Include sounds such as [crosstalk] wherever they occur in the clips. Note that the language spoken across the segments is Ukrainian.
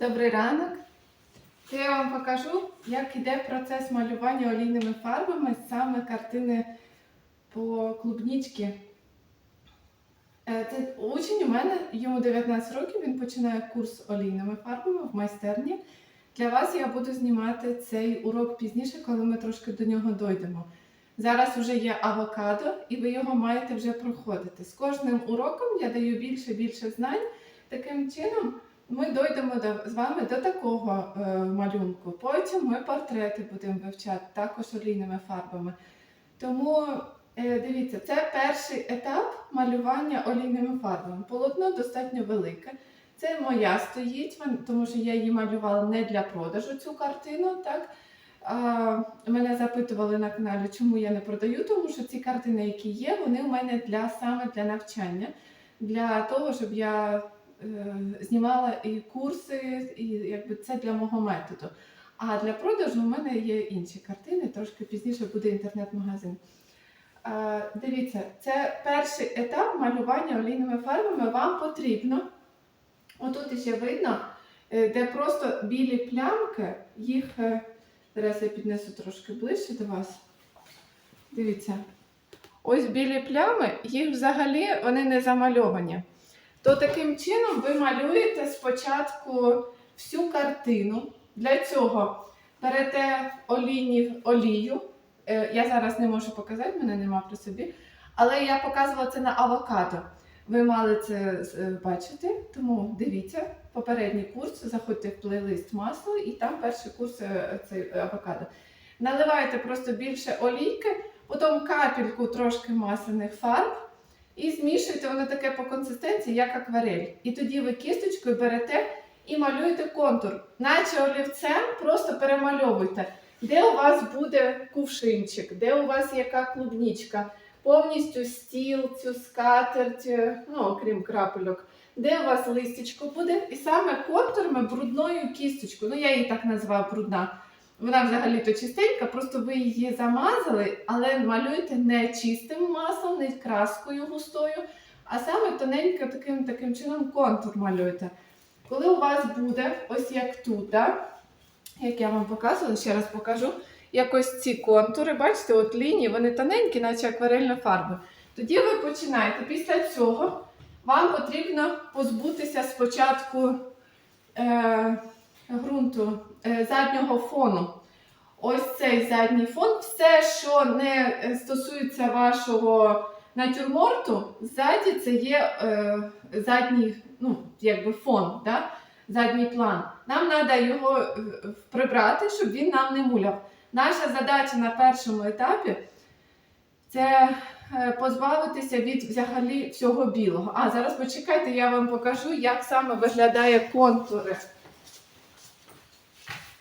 Добрий ранок. То я вам покажу, як іде процес малювання олійними фарбами саме картини по клубнічці. Е, Це учень у мене, йому 19 років, він починає курс олійними фарбами в майстерні. Для вас я буду знімати цей урок пізніше, коли ми трошки до нього дойдемо. Зараз вже є авокадо, і ви його маєте вже проходити. З кожним уроком я даю більше більше знань. Таким чином, ми дойдемо до, з вами до такого е, малюнку. Потім ми портрети будемо вивчати також олійними фарбами. Тому е, дивіться, це перший етап малювання олійними фарбами. Полотно достатньо велике. Це моя стоїть, тому що я її малювала не для продажу цю картину. Так? А, мене запитували на каналі, чому я не продаю, тому що ці картини, які є, вони у мене для саме для навчання, для того, щоб я е, знімала і курси, і якби це для мого методу. А для продажу у мене є інші картини, трошки пізніше буде інтернет-магазин. Дивіться, це перший етап малювання олійними фарбами. Вам потрібно, отут ще видно, е, де просто білі плямки, їх. е, Зараз я піднесу трошки ближче до вас. Дивіться. Ось білі плями, їх взагалі вони не замальовані. То таким чином ви малюєте спочатку всю картину. Для цього берете олійні, олію. Е, Я зараз не можу показати, мене нема при собі. Але я показувала це на авокадо. Ви мали це е, бачити, тому дивіться попередній курс, заходьте в плейлист масло і там перший курс е, цей авокадо. Наливаєте просто більше олійки, потім капельку трошки масляних фарб і змішуєте воно таке по консистенції, як акварель. І тоді ви кісточкою берете і малюєте контур, наче олівцем просто перемальовуйте, де у вас буде кувшинчик, де у вас яка клубнічка, повністю стіл, цю скатерть, е, ну окрім крапельок де у вас листячко буде, і саме контурами брудною кісточкою. Ну, я її так назвала брудна. Вона взагалі-то чистенька, просто ви її замазали, але малюйте не чистим маслом, не краскою густою, а саме тоненько таким, таким чином контур малюєте. Коли у вас буде, ось як тут, да? як я вам показувала, ще раз покажу, як ось ці контури, бачите, от лінії, вони тоненькі, наче акварельна фарба. Тоді ви починаєте після цього вам потрібно позбутися спочатку е, ґрунту е, заднього фону. Ось цей задній фон. Все, що не е, стосується вашого натюрморту, ззаді це є е, задній ну, якби фон, да? задній план. Нам треба його е, прибрати, щоб він нам не муляв. Наша задача на першому етапі це позбавитися від взагалі всього білого. А зараз почекайте, я вам покажу, як саме виглядає контури.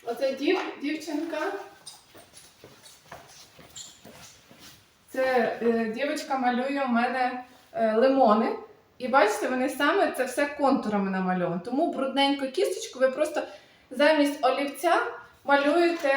Оце дів, дівчинка. Це е, дівчинка малює у мене е, лимони. І бачите, вони саме це все контурами намальовані. Тому брудненьку кісточку ви просто замість олівця малюєте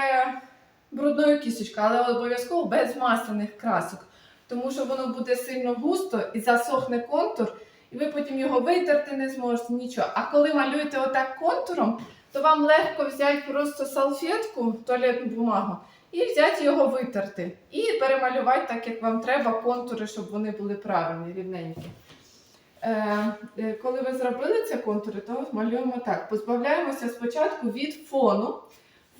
брудною кісточкою, але обов'язково без масляних красок. Тому що воно буде сильно густо і засохне контур, і ви потім його витерти не зможете нічого. А коли малюєте отак контуром, то вам легко взяти просто салфетку, туалетну бумагу, і взяти його витерти. І перемалювати так, як вам треба, контури, щоб вони були правильні, рівненькі. Е, е, коли ви зробили ці контури, то малюємо так. Позбавляємося спочатку від фону.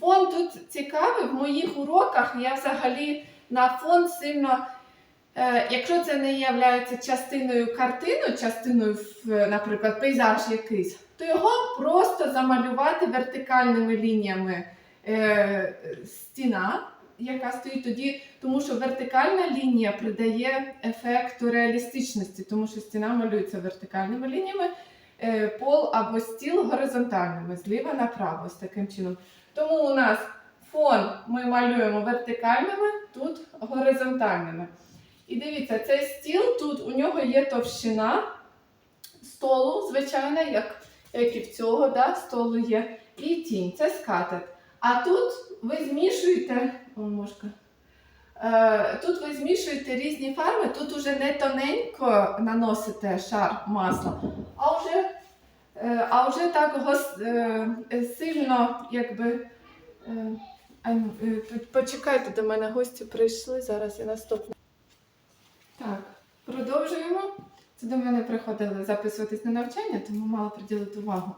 Фон тут цікавий. В моїх уроках я взагалі на фон сильно. Е, якщо це не є частиною картини, частиною, наприклад, пейзаж якийсь, то його просто замалювати вертикальними лініями е, стіна, яка стоїть тоді, тому що вертикальна лінія придає ефекту реалістичності, тому що стіна малюється вертикальними лініями, е, пол або стіл горизонтальними, зліва направо, ось таким чином. Тому у нас фон ми малюємо вертикальними, тут горизонтальними. І дивіться, цей стіл тут у нього є товщина столу, звичайно, як, як і в цього да, столу є, і тінь, це скатерть. А тут ви змішуєте, о, мошка. Е, тут ви змішуєте різні фарби, тут уже не тоненько наносите шар масла, а вже е, а вже так гос, е, сильно, якби. Ну, почекайте, до мене гості прийшли. Зараз я наступна. Так, продовжуємо. Це до мене приходили записуватись на навчання, тому мала приділити увагу.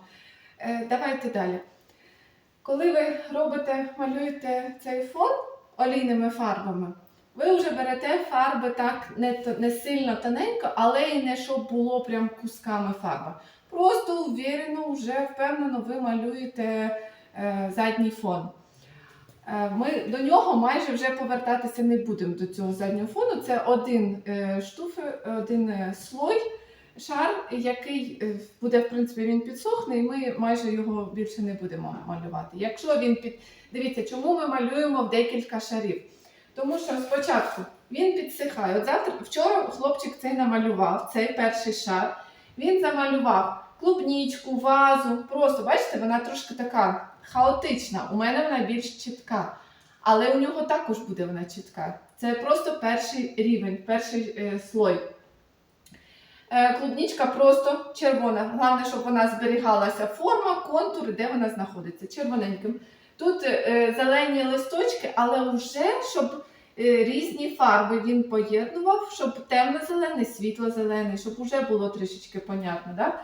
Е, давайте далі. Коли ви робите, малюєте цей фон олійними фарбами, ви вже берете фарби так не, не сильно тоненько, але і не щоб було прям кусками фарби. Просто уверено, вже впевнено, ви малюєте е, задній фон. Е, Ми до нього майже вже повертатися не будемо до цього заднього фону. Це один е, штуф, один е, слой, шар, який буде, в принципі, він підсохне, і ми майже його більше не будемо малювати. Якщо він під. Дивіться, чому ми малюємо в декілька шарів? Тому що спочатку він підсихає. От завтра, вчора хлопчик цей намалював, цей перший шар. Він замалював клубнічку, вазу. Просто бачите, вона трошки така хаотична. У мене вона більш чітка. Але у нього також буде вона чітка. Це просто перший рівень, перший е, слой. Е, клубнічка просто червона. Головне, щоб вона зберігалася форма, контур, де вона знаходиться. Червоненьким. Тут е, зелені листочки, але вже щоб е, різні фарби він поєднував, щоб темно-зелений, світло-зелений, щоб вже було трішечки понятно. Да?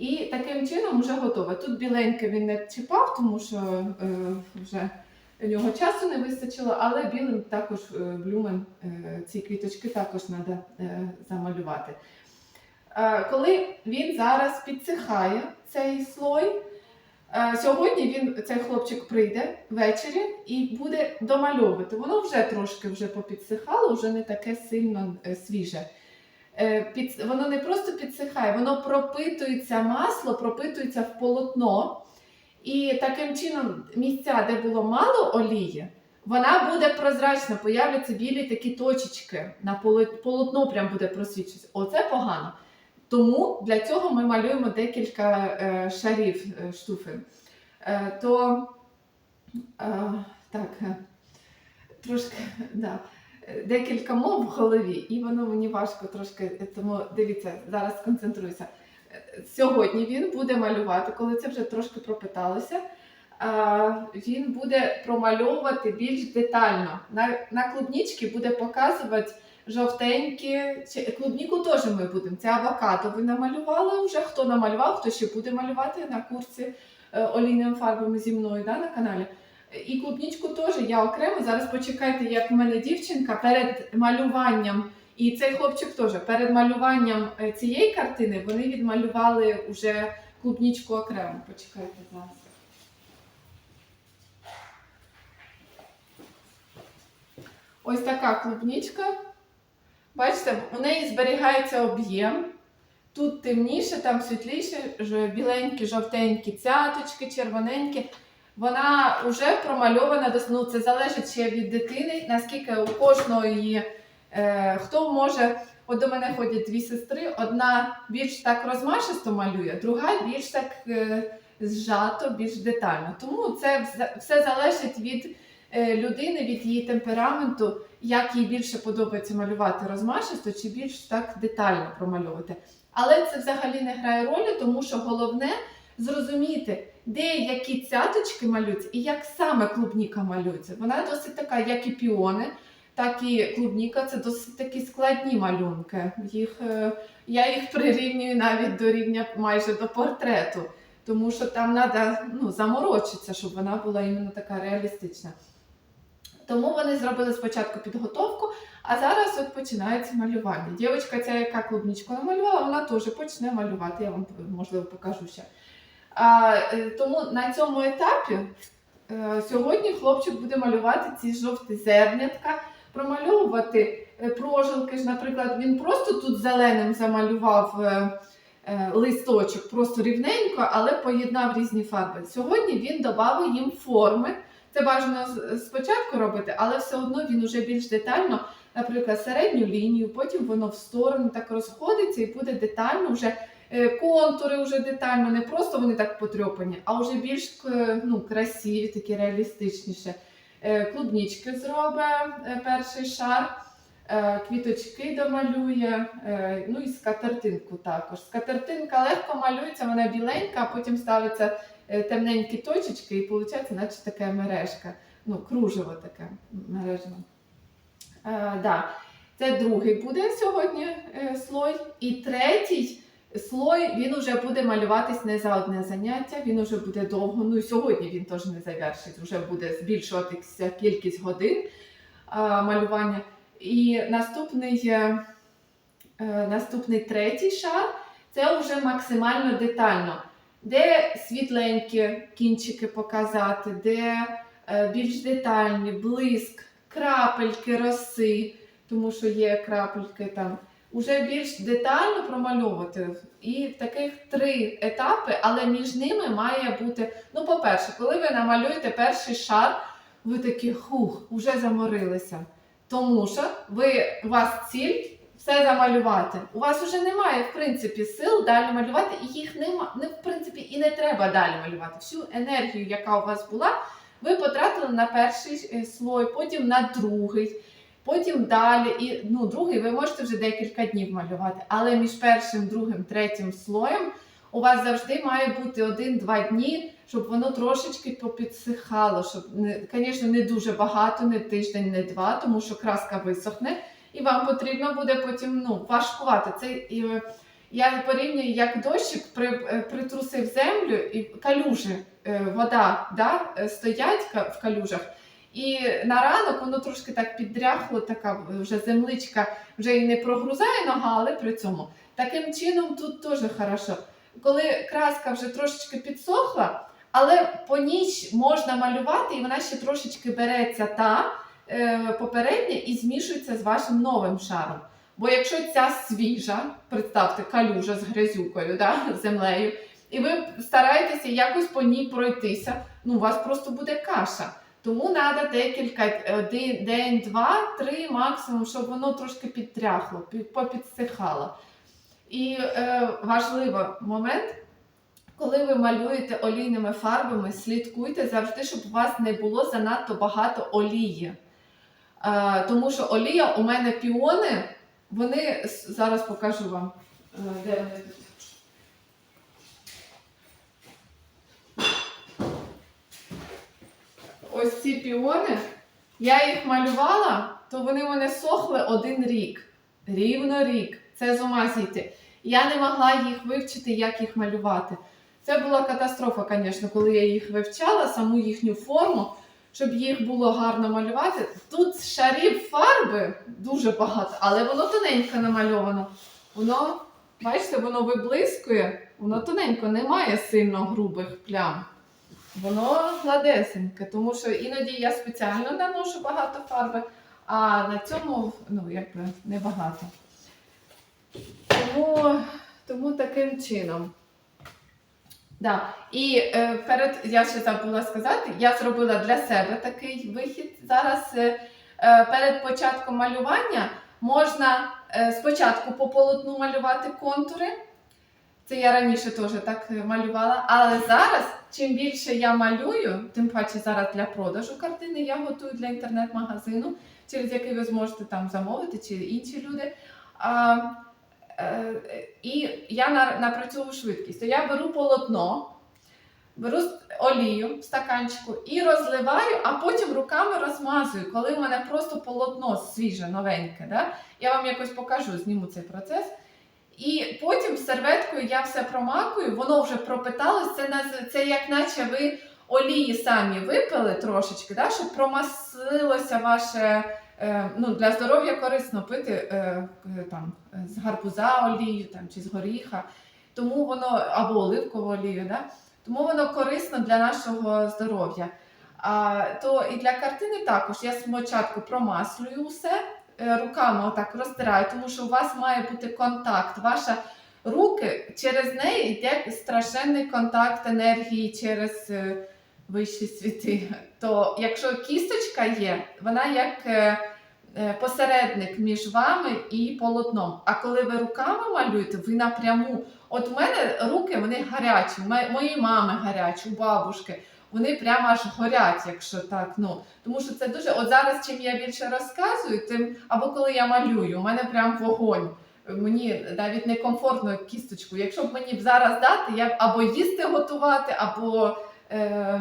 І таким чином вже готове. Тут біленьке він не чіпав, тому що е, вже нього часу не вистачило, але білим також е, блюмен е, ці квіточки також треба е, замалювати. Е, коли він зараз підсихає цей слой, е, сьогодні він, цей хлопчик прийде ввечері і буде домальовувати. Воно вже трошки вже попідсихало, вже не таке сильно е, свіже. Е, під, воно не просто підсихає, воно пропитується масло, пропитується в полотно. І таким чином місця, де було мало олії, вона буде прозрачна, появляться білі такі точечки на полотно, прям буде просвічуватися. Оце погано. Тому для цього ми малюємо декілька е, шарів е, штуфи. Е, то е, так, е, трошки, да. Декілька мов в голові, і воно мені важко трошки, е, тому дивіться, зараз сконцентруюся. Е, Сьогодні він буде малювати, коли це вже трошки пропиталося. Він буде промальовувати більш детально. На, на клубнічки буде показувати жовтенькі. Клубніку теж ми будемо. Це авокадо ви намалювали вже. Хто намалював, хто ще буде малювати на курсі е, олійними фарбами зі мною да, на каналі. І клубнічку теж я окремо. Зараз почекайте, як в мене дівчинка перед малюванням, і цей хлопчик теж перед малюванням е, цієї картини вони відмалювали вже клубнічку окремо. Почекайте зараз. Ось така клубнічка. Бачите, у неї зберігається об'єм. Тут темніше, там світліше, біленькі, жовтенькі цяточки, червоненькі. Вона вже промальована ну, це залежить ще від дитини, наскільки у кожної е, хто може. От до мене ходять дві сестри, одна більш так розмашисто малює, друга більш так е, зжато, більш детально. Тому це все залежить від е, людини, від її темпераменту, як їй більше подобається малювати розмашисто чи більш так детально промальовувати. Але це взагалі не грає ролі, тому що головне зрозуміти, де які цяточки малюються і як саме клубніка малюється. Вона досить така, як і піони, так і клубніка це досить такі складні малюнки. Їх, е, я їх прирівнюю навіть до рівня майже до портрету, тому що там треба ну, заморочитися, щоб вона була іменно така реалістична. Тому вони зробили спочатку підготовку, а зараз от починається малювання. Дівчинка, ця, яка клубничку намалювала, вона теж почне малювати. Я вам можливо покажу ще. Е, тому на цьому етапі е, сьогодні хлопчик буде малювати ці жовті зернятка, промальовувати е, прожилки. Наприклад, він просто тут зеленим замалював листочок, просто рівненько, але поєднав різні фарби. Сьогодні він додав їм форми. Це бажано спочатку робити, але все одно він уже більш детально, наприклад, середню лінію, потім воно в сторону так розходиться і буде детально вже контури вже детально, не просто вони так потрьопані, а вже більш ну, красиві, такі реалістичніше. Е, Клубнічки зробить е, перший шар. е, квіточки домалює, е, ну і скатертинку також. Скатертинка легко малюється, вона біленька, а потім ставиться е, темненькі точечки, і виходить, наче така мережка. Ну, кружево таке мережево. Е, да. Це другий буде сьогодні е, слой. І третій слой він вже буде малюватись не за одне заняття, він вже буде довго. Ну і сьогодні він теж не завершить, вже буде збільшуватися кількість годин а, малювання. І наступний, е, е, наступний третій шар це вже максимально детально, де світленькі кінчики показати, де е, більш детальні, блиск, крапельки роси, тому що є крапельки там. Уже більш детально промальовувати. І таких три етапи, але між ними має бути. Ну, по-перше, коли ви намалюєте перший шар, ви такі хух, вже заморилися. Тому що ви, у вас ціль все замалювати. У вас вже немає, в принципі, сил далі малювати, і їх нема, не, в принципі, і не треба далі малювати. Всю енергію, яка у вас була, ви потратили на перший е, слой, потім на другий. Потім далі, і ну, другий ви можете вже декілька днів малювати, але між першим, другим, третім слоєм у вас завжди має бути один-два дні, щоб воно трошечки попідсихало. Щоб, звісно, не дуже багато, не тиждень, не два, тому що краска висохне, і вам потрібно буде потім ну, важкувати. Це і, е, я порівнюю, як дощик при, е, притрусив землю і калюжі, е, вода да, стоять в калюжах. І на ранок воно трошки так піддряхло, така вже земличка вже і не прогрузає нога, але при цьому. Таким чином тут теж хорошо. Коли краска вже трошечки підсохла, але по ніч можна малювати, і вона ще трошечки береться та е, попередня і змішується з вашим новим шаром. Бо якщо ця свіжа, представте, калюжа з грязюкою, да, [laughs] землею, і ви стараєтеся якось по ній пройтися, ну у вас просто буде каша. Тому треба декілька один день, два, три максимум, щоб воно трошки підтряхло, попідсихало. І е, важливий момент, коли ви малюєте олійними фарбами, слідкуйте завжди, щоб у вас не було занадто багато олії. Е, тому що олія у мене піони, вони зараз покажу вам, е, де вони. Ось ці піони, я їх малювала, то вони мене сохли один рік. Рівно рік. Це з ума зійти. Я не могла їх вивчити, як їх малювати. Це була катастрофа, звісно, коли я їх вивчала, саму їхню форму, щоб їх було гарно малювати. Тут шарів фарби дуже багато, але воно тоненько намальовано. Воно, бачите, воно виблискує, воно тоненько, немає сильно грубих плям. Воно гладесеньке, тому що іноді я спеціально наношу багато фарби, а на цьому ну, якби небагато. Тому, тому таким чином. Да. І е, перед, я ще забула сказати, я зробила для себе такий вихід. Зараз е, е, перед початком малювання можна е, спочатку по полотну малювати контури. Це я раніше теж так е, малювала. Але зараз, чим більше я малюю, тим паче зараз для продажу картини я готую для інтернет-магазину, через який ви зможете там замовити, чи інші люди. А, е, і я напрацьовую швидкість. То я беру полотно, беру олію в стаканчику і розливаю, а потім руками розмазую, коли в мене просто полотно свіже, новеньке. Да? Я вам якось покажу, зніму цей процес. І потім серветкою я все промакую, воно вже пропиталось. Це, це як наче ви олії самі випили трошечки, да, щоб промаслилося ваше. е, Ну, для здоров'я корисно пити е, е, там, з гарбуза олію там, чи з горіха, тому воно або оливкову олію, да? тому воно корисно для нашого здоров'я. А, то і для картини також я спочатку промаслюю усе, е, руками отак розтираю, тому що у вас має бути контакт. Ваша руки через неї йде страшенний контакт енергії через е, вищі світи. То якщо кісточка є, вона як е, е, посередник між вами і полотном. А коли ви руками малюєте, ви напряму. От у мене руки вони гарячі, мо- моєї мами гарячі, у бабушки. Вони прямо аж горять, якщо так. Ну тому що це дуже от зараз, чим я більше розказую, тим або коли я малюю, у мене прям вогонь. Мені навіть некомфортно кісточку. Якщо б мені б зараз дати, я б або їсти готувати, або, е,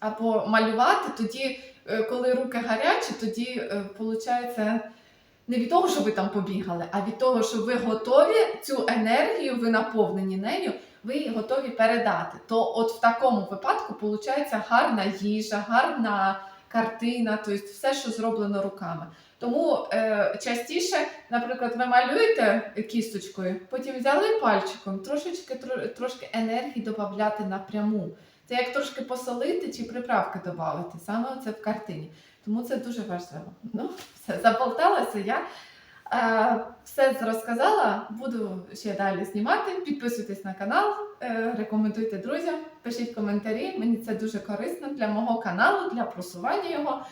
або малювати, тоді, е, коли руки гарячі, тоді виходить не від того, що ви там побігали, а від того, що ви готові цю енергію, ви наповнені нею, ви готові передати. То от в такому випадку виходить гарна їжа, гарна картина, тобто все, що зроблено руками. Тому е, частіше, наприклад, ви малюєте кісточкою, потім взяли пальчиком, трошечки тро, трошки енергії додати напряму. Це як трошки посолити чи приправки додати, саме це в картині. Тому це дуже важливо. Ну, все, заболталася я. Е, все розказала, буду ще далі знімати. Підписуйтесь на канал, е, рекомендуйте друзям, пишіть коментарі. Мені це дуже корисно для мого каналу, для просування його.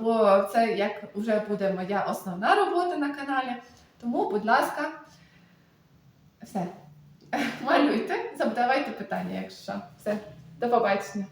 Бо це як вже буде моя основна робота на каналі. Тому, будь ласка, все. [laughs] Малюйте, задавайте питання, якщо. Все, до побачення.